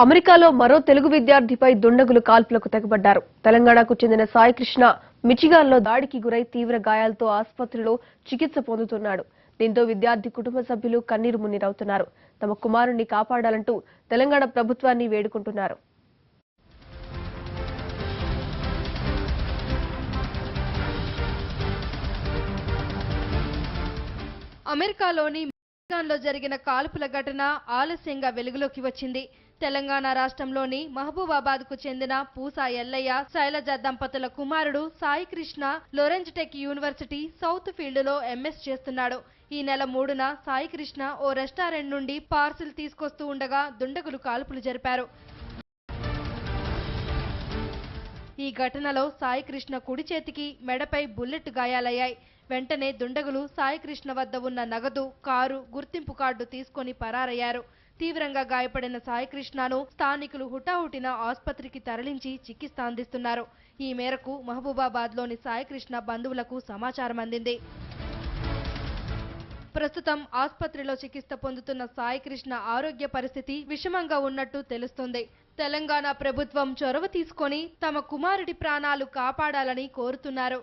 అమెరికాలో మరో తెలుగు విద్యార్థిపై దుండగులు కాల్పులకు తెగబడ్డారు. తెలంగాణకు చెందిన సాయికృష్ణ మిచిగాన్లో దాడికి గురై తీవ్ర గాయాలతో ఆసుపత్రిలో చికిత్స పొందుతున్నాడు. దీంతో విద్యార్థి కుటుంబ సభ్యులు కన్నీరు మున్నీరవుతున్నారు. తమ కుమారుణ్ణి కాపాడాలంటూ తెలంగాణ ప్రభుత్వాన్ని వేడుకుంటున్నారు. అమెరికాలోని మిచిగాన్లో జరిగిన కాల్పుల ఘటన ఆలస్యంగా వెలుగులోకి వచ్చింది. తెలంగాణ రాష్ట్రంలోని మహబూబాబాద్కు చెందిన పూసా ఎల్లయ్య శైలజ దంపతుల కుమారుడు Sai Krishna Lawrence tech university south ఫీల్డ్లో ఎంఎస్ చేస్తున్నాడు. ఈ నెల మూడున సాయి కృష్ణ ఓ రెస్టారెంట్ నుండి పార్సిల్ తీసుకొస్తూ ఉండగా దుండగులు కాల్పులు జరిపారు. ఈ ఘటనలో సాయి కృష్ణ కుడి చేతికి మెడపై బుల్లెట్ గాయాలయ్యాయి. వెంటనే దుండగులు సాయికృష్ణ వద్ద ఉన్న నగదు కారు గుర్తింపు కార్డు తీసుకొని పరారయ్యారు. తీవ్రంగా గాయపడిన సాయికృష్ణను స్థానికులు హుటాహుటిన ఆసుపత్రికి తరలించి చికిత్స అందిస్తున్నారు. ఈ మేరకు మహబూబాబాద్లోని సాయికృష్ణ బంధువులకు సమాచారం అందింది. ప్రస్తుతం ఆసుపత్రిలో చికిత్స పొందుతున్న సాయికృష్ణ ఆరోగ్య పరిస్థితి విషమంగా ఉన్నట్టు తెలుస్తుంది. తెలంగాణ ప్రభుత్వం చొరవ తీసుకొని తమ కుమారుడి ప్రాణాలు కాపాడాలని కోరుతున్నారు.